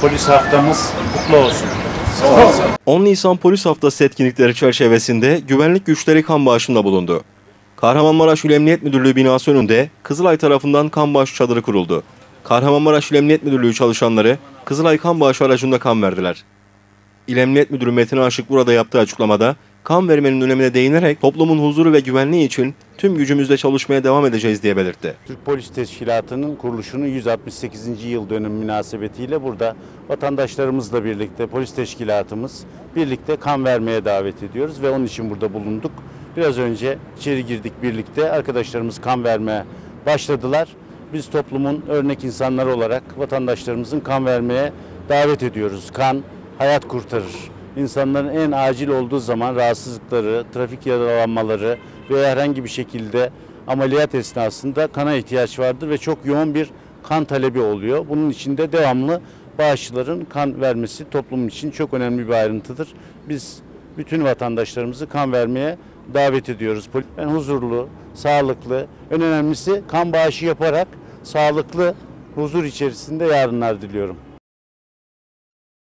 polis haftamız kutlu olsun. 10 Nisan Polis Haftası etkinlikleri çerçevesinde güvenlik güçleri kan bağışında bulundu. Kahramanmaraş İl Emniyet Müdürlüğü binası önünde Kızılay tarafından kan bağış çadırı kuruldu. Kahramanmaraş İl Emniyet Müdürlüğü çalışanları Kızılay kan bağışı aracında kan verdiler. İl Emniyet Müdürü Metin Aşık burada yaptığı açıklamada kan vermenin önemine değinerek toplumun huzuru ve güvenliği için tüm gücümüzle çalışmaya devam edeceğiz diye belirtti. Türk Polis Teşkilatı'nın kuruluşunun 168. yıl dönümü münasebetiyle burada vatandaşlarımızla birlikte polis teşkilatımız birlikte kan vermeye davet ediyoruz ve onun için burada bulunduk. Biraz önce içeri girdik birlikte arkadaşlarımız kan vermeye başladılar. Biz toplumun örnek insanları olarak vatandaşlarımızın kan vermeye davet ediyoruz. Kan hayat kurtarır. İnsanların en acil olduğu zaman rahatsızlıkları, trafik yaralanmaları veya herhangi bir şekilde ameliyat esnasında kana ihtiyaç vardır ve çok yoğun bir kan talebi oluyor. Bunun için de devamlı bağışçıların kan vermesi toplum için çok önemli bir ayrıntıdır. Biz bütün vatandaşlarımızı kan vermeye davet ediyoruz. Ben huzurlu, sağlıklı, en önemlisi kan bağışı yaparak sağlıklı, huzur içerisinde yarınlar diliyorum.